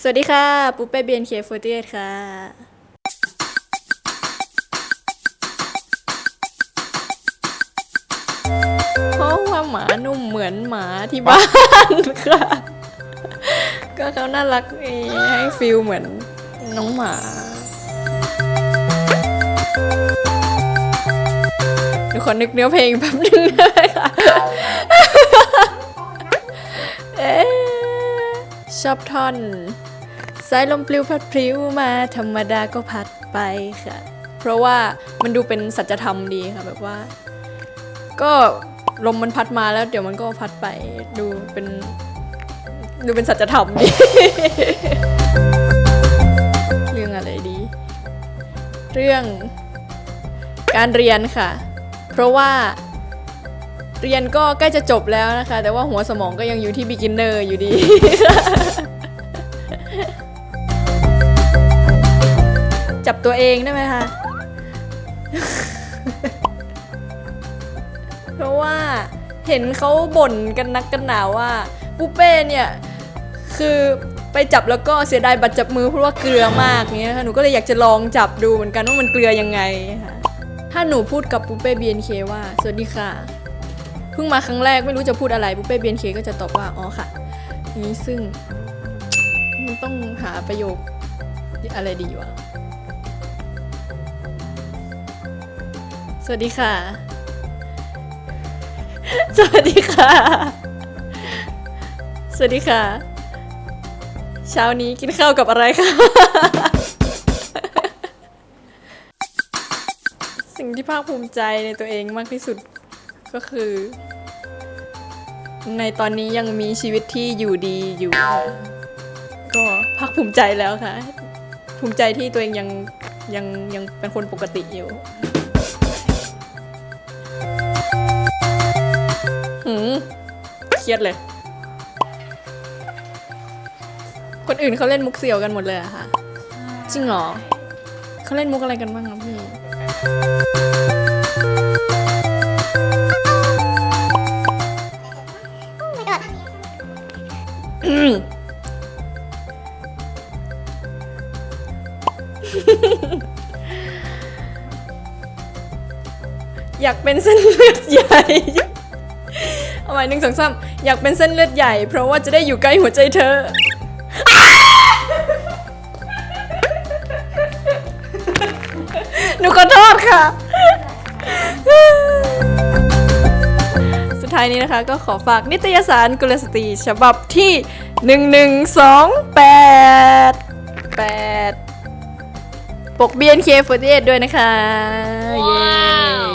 สวัสดีค่ะ ปุ๊บเป้เบียนเคโฟร์ค่ะ เพราะว่าหมานุ่มเหมือนหมาที่บ้านค่ะ ก็เขาน่ารักเองให้ฟิลเหมือนน้องหมาเดี๋ยวขอนึกเนื้อเพลงแป๊บนึงได้ไหมคะ อบท่อน สายลมปลิวพัดพริ้วมาธรรมดาก็พัดไปค่ะ เพราะว่ามันดูเป็นสัจธรรมดีค่ะแบบว่า ก็ลมมันพัดมาแล้ว เดี๋ยวมันก็พัดไปดูเป็นดูเป็นสัจธรรมดี เรื่องอะไรดี เรื่องการเรียนค่ะ เพราะว่าเรียนก็ใกล้จะจบแล้วนะคะ แต่ว่าหัวสมองก็ยังอยู่ที่ beginner อยู่ดี จับตัวเองได้ไหมคะ เพราะว่าเห็นเขาบ่นกันนักกันหนาว่าปูเป้เนี่ย คือไปจับแล้วก็เสียดายบัตรจับมือเพราะว่าเกลือมากเนี้ยค่ะหนูก็เลยอยากจะลองจับดูเหมือนกันว่ามันเกลือยังไงค่ะถ้าหนูพูดกับปูเป้ BNK ว่า สวัสดีค่ะ เพิ่งมาครั้งแรกไม่รู้จะพูดอะไรปูเป้ BNK ก็จะตอบว่า อ๋อค่ะนี้ซึ่ง ต้องหาประโยคอะไรดีวะ สวัสดีค่ะ สวัสดีค่ะ สวัสดีค่ะ เช้านี้กินข้าวกับอะไรคะ สิ่งที่ภาคภูมิใจในตัวเองมากที่สุดก็คือ ในตอนนี้ยังมีชีวิตที่อยู่ดีอยู่ ก็ภาคภูมิใจแล้วค่ะ ภูมิใจที่ตัวเองยังยังยังเป็นคนปกติอยู่หืมเครียดเลย คนอื่นเขาเล่นมุกเสี่ยวกันหมดเลยอะค่ะ จริงเหรอเขาเล่นมุกอะไรกันบ้างครับพี่อืม อยากเป็นเส้นเลือดใหญ่ เอาใหม่หนึ่งสองสามอยากเป็นเส้นเลือดใหญ่ เพราะว่าจะได้อยู่ใกล้หัวใจเธอ หนูขอโทษค่ะ สุดท้ายนี้นะคะก็ขอฝากนิตยสารกุลสตรีฉบับที่ 1128 8 ปก BNK48 ด้วยนะคะ เย้